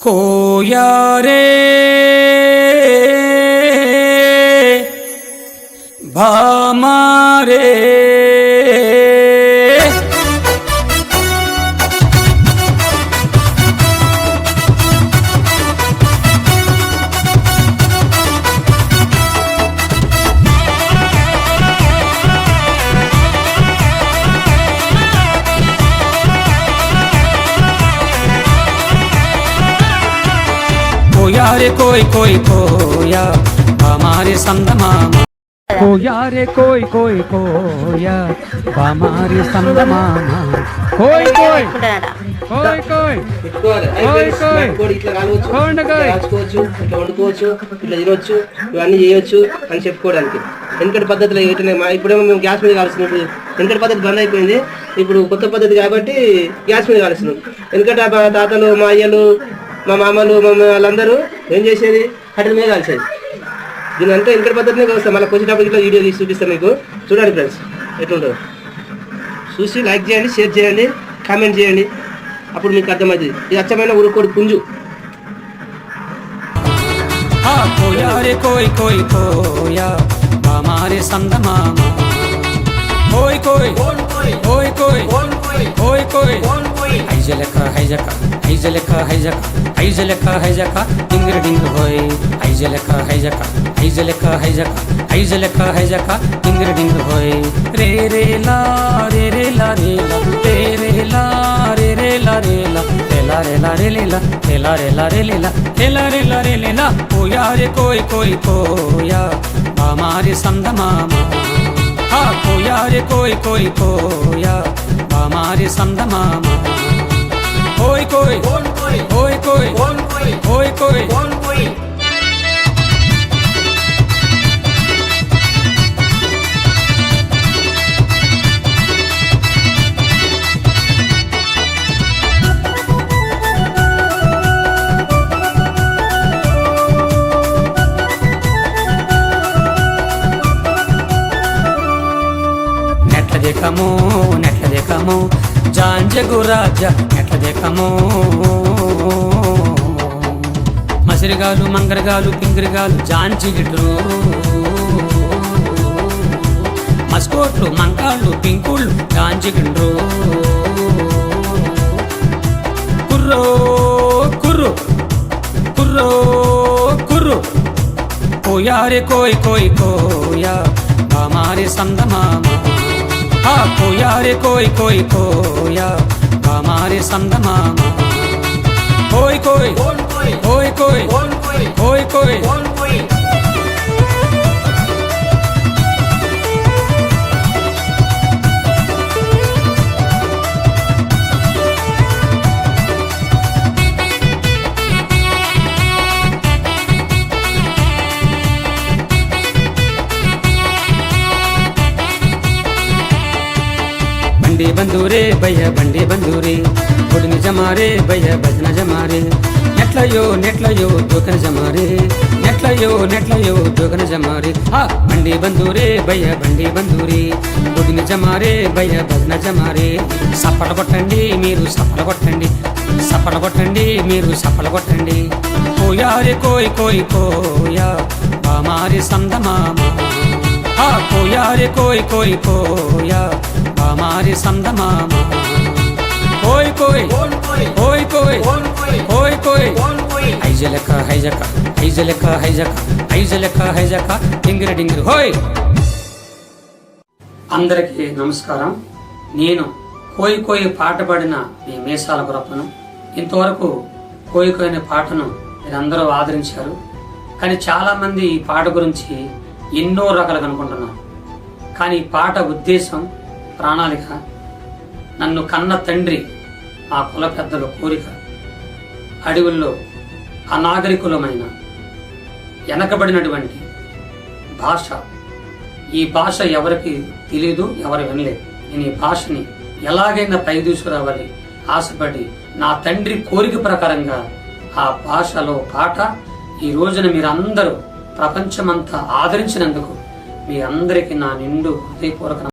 কোয়ারে ভামারে भामा रे खोया रे कोई कोई खोया हमारे संदमामा खोया रे कोई कोई खोया हमारे संदमामा कोई कोई कोई कोई పెట్టుకోవాలి కోయ్, కోయ్. నాటుకోడి ఇట్లా కాలవచ్చు కోండ ఇట్లా కోయ్. కాల్చుకోవచ్చు ఇట్లా వండుకోవచ్చు ఇట్లా తినొచ్చు ఇవన్నీ చేయొచ్చు అని చెప్పుకోవడానికి వెనకటి పద్ధతిలో ఏంటనే మా ఇప్పుడేమో మేము గ్యాస్ మీద కాలుస్తున్నాం వెనకటి పద్ధతి బంద్ అయిపోయింది ఇప్పుడు కొత్త పద్ధతి కాబట్టి గ్యాస్ మీద కాలుస్తున్నాం వెనకట మా తాతలు మా అయ్యలు మా మామలు మా అమ్మ వాళ్ళందరూ ఏం చేసేది? హటర్ మీద కాల్చేది. దీని అంతా ఇంకడ పద్ధతిని కలుస్తాం. మళ్ళీ వచ్చేటప్పుడు ఇట్లా వీడియో తీసి చూపిస్తాను మీకు. చూడండి ఫ్రెండ్స్ ఎట్లుంటుందో. చూసి లైక్ చేయండి షేర్ చేయండి కామెంట్ చేయండి. అప్పుడు మీకు అర్థమవుతుంది. ఇది అచ్చమైన ఊరుకోడు పుంజు. కోయ్ కోయ్ हाइज लेखा हाइजका हाइज लेखा हाइजका डिंगर डिंग होए हाइज लेखा हाइजका हाइज लेखा हाइजका हाइज लेखा हाइजका डिंगर डिंग होए रे रे ला रे रे ला रे ला रे रे ला रे रे ला रे ला रे ला रे ला रे ला रे ला रे ला रे ला रे ला रे ला रे ला यार कोई कोई कोया हमारे संद मामा हा कोया रे कोई कोई कोया हमारे संद मामा hoy corre, hoy corre, hoy corre. నెట్ల దికము నెట్ల దికము జాంజ గురాజ పథకము మసిరిగాలు మంగరగాలు పింగిరిగాలు జాంచిగిట్లు మస్కోట్లు మంకాళ్ళు పింకుళ్ళు గాంచిగిండ్రు కుర్రో కుర్రు. కుర్రో కుర్రు. కోయారే కోయ్ కోయ్ కోయా. మామారే సందమామా. కోయారే కోయ్ కోయ్ కోయా. हमारे संदमामा कोई कोई कोई कोई कोई कोई బండి బంధురే భయ బండి బంధురే. ఒడిని జమారే భయ భజన జమారే. నెట్లయో నెట్లయో దూకన జమారే. నెట్లయో నెట్లయో దూకన జమారే. ఆ బండి బంధురే భయ బండి బంధురే. ఒడిని జమారే భయ భజన జమారే. సప్పట కొట్టండి మీరు సప్పల కొట్టండి. సప్పల కొట్టండి మీరు సప్పల కొట్టండి. కోయారే కోయ్ కోయి కోయా. బామారి సందమామా. ఆ కోయి కోయి కోయ్. மாறி சந்தமாமா கோய் கோய் கோய் கோய் கோய் கோய் ஹைஜலக்கா ஹைஜக்கா ஹைஜலக்கா ஹைஜக்கா హైజలక్క హైజక్క డింగిర డింగిరి డింగిరి హోయ్ అందరికీ నమస్కారం. నేను కోయి కోయి పాట పాడిన మీ మీసాల గొప్పను ఇంతవరకు కోయి కోయిన పాటను మీరు అందరూ ఆదరించారు. కానీ చాలామంది ఈ పాట గురించి ఎన్నో రకాలు అనుకుంటున్నారు కానీ ఈ పాట ఉద్దేశం ప్రణాళిక నన్ను కన్న తండ్రి ఆ కుల పెద్దల కోరిక అడవుల్లో అనాగరికులమైన వెనకబడినటువంటి భాష. ఈ భాష ఎవరికి తెలియదు ఎవరు వినలేదు. నేను ఈ భాషని ఎలాగైనా పై తీసుకురావాలి. ఆశపడి నా తండ్రి కోరిక ప్రకారంగా ఆ భాషలో పాట ఈ రోజున మీరందరూ ప్రపంచమంతా ఆదరించినందుకు మీ అందరికీ నా నిండు హృదయపూర్వక